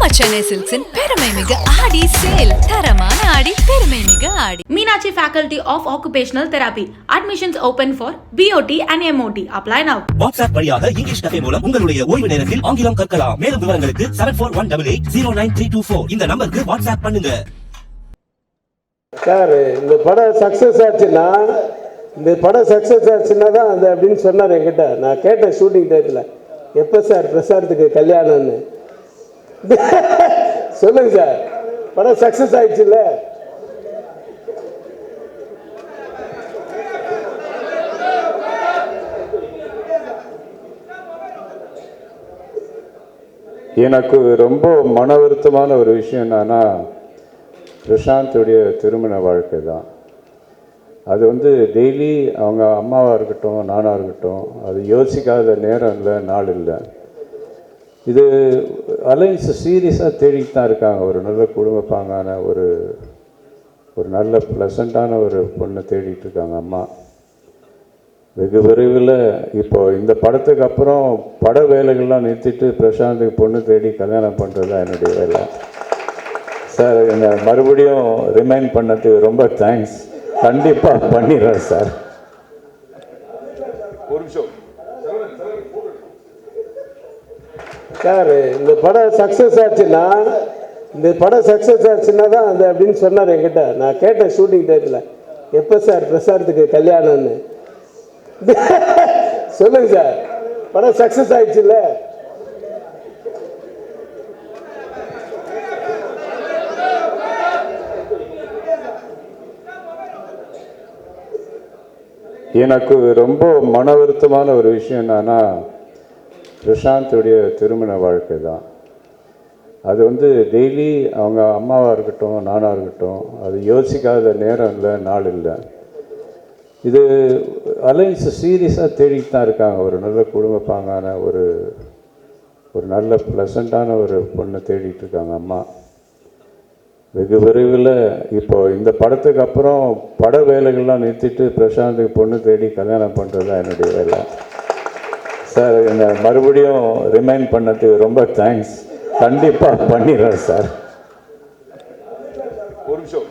நம்ம சென்னை சில்க்ஸின் பெருமை மிகு ஆடி சேல். தரமான ஆடி பெருமை மிகு ஆடி. Meenakshi Faculty of Occupational Therapy. Admissions open for BOT and MOT. Apply now. WhatsApp வழியாக இங்கிலீஷ் கஃபே மூலம் உங்களுடைய ஓய்வு நேரத்தில் ஆங்கிலம் கற்கலாம். மேலும் விவரங்களுக்கு seven four one double eight zero nine three two four இந்த நம்பருக்கு வாட்ஸ்அப் பண்ணுங்க. சார் இந்த படம் சக்ஸஸ் ஆச்சுன்னா இந்த படம் சக்ஸஸ் ஆச்சுன்னா தான் அது அப்படின்னு சொன்னார் என்கிட்ட. நான் கேட்டேன் ஷூட்டிங் டேட்டில் எப்போ சார் பிரசாரத்துக்கு கல்யாணம்னு? சொல்லுங்க சார். படம் சக்சஸ் ஆயிடுச்சு இல்ல எனக்கு ரொம்ப மன வருத்தமான ஒரு விஷயம் என்னன்னா பிரசாந்துடைய திருமண வாழ்க்கை தான். அது வந்து டெய்லி அவங்க அம்மாவாக இருக்கட்டும் நானாக இருக்கட்டும் அது யோசிக்காத நேரம் இல்லை நாள் இல்லை. இது அலைன்ஸ் சீரியஸாக தேடிட்டு தான் இருக்காங்க. ஒரு நல்ல குடும்பப்பாங்கான ஒரு ஒரு நல்ல ப்ளசண்ட்டான ஒரு பொண்ணை தேடிட்டு இருக்காங்க அம்மா. வெகு விரைவில் இப்போ இந்த படத்துக்கு அப்புறம் பட வேலைகள்லாம் நிறுத்திட்டு பிரசாந்துக்கு பொண்ணு தேடி கல்யாணம் பண்ணுறது தான் என்னுடைய வேலை. சார் என்னை மறுபடியும் ரிமைண்ட் பண்ணதுக்கு ரொம்ப தேங்க்ஸ் கண்டிப்பாக பண்ணிடுறேன் சார். சார் இந்த படம் சக்ஸஸ் ஆச்சுன்னா இந்த படம் சக்ஸஸ் ஆச்சுன்னா தான் அது அப்படின்னு சொன்னார் என்கிட்ட. நான் கேட்டேன் ஷூட்டிங் டேட்டில் எப்போ சார்? பிரசாரத்துக்கு கல்யாணம்னு. சொல்லுங்க சார். படம் சக்ஸஸ் ஆயிடுச்சுல்ல? எனக்கு ரொம்ப மன வருத்தமான ஒரு விஷயம் என்னன்னா பிரசாந்தோடைய திருமண வாழ்க்கை தான். அது வந்து டெய்லி அவங்க அம்மாவாக இருக்கட்டும் நானாக இருக்கட்டும் அது யோசிக்காத நேரம் இல்லை நாள் இல்லை. இது அலைன்ஸ் சீரியஸாக தேடிட்டு தான் இருக்காங்க. ஒரு நல்ல குடும்பப்பாங்கான ஒரு ஒரு நல்ல ப்ளசண்ட்டான ஒரு பொண்ணை தேடிட்டு இருக்காங்க அம்மா. வெகு விரைவில் இப்போ இந்த படத்துக்கு அப்புறம் பட வேலைகள்லாம் நிறுத்திட்டு பிரசாந்துக்கு பொண்ணு தேடி கல்யாணம் பண்ணுறது தான் என்னுடைய வேலை. சார் என்னை மறுபடியும் ரிமைண்ட் பண்ணது ரொம்ப தேங்க்ஸ் கண்டிப்பாக பண்ணிடுறேன் சார். ஒரு நிமிஷம்.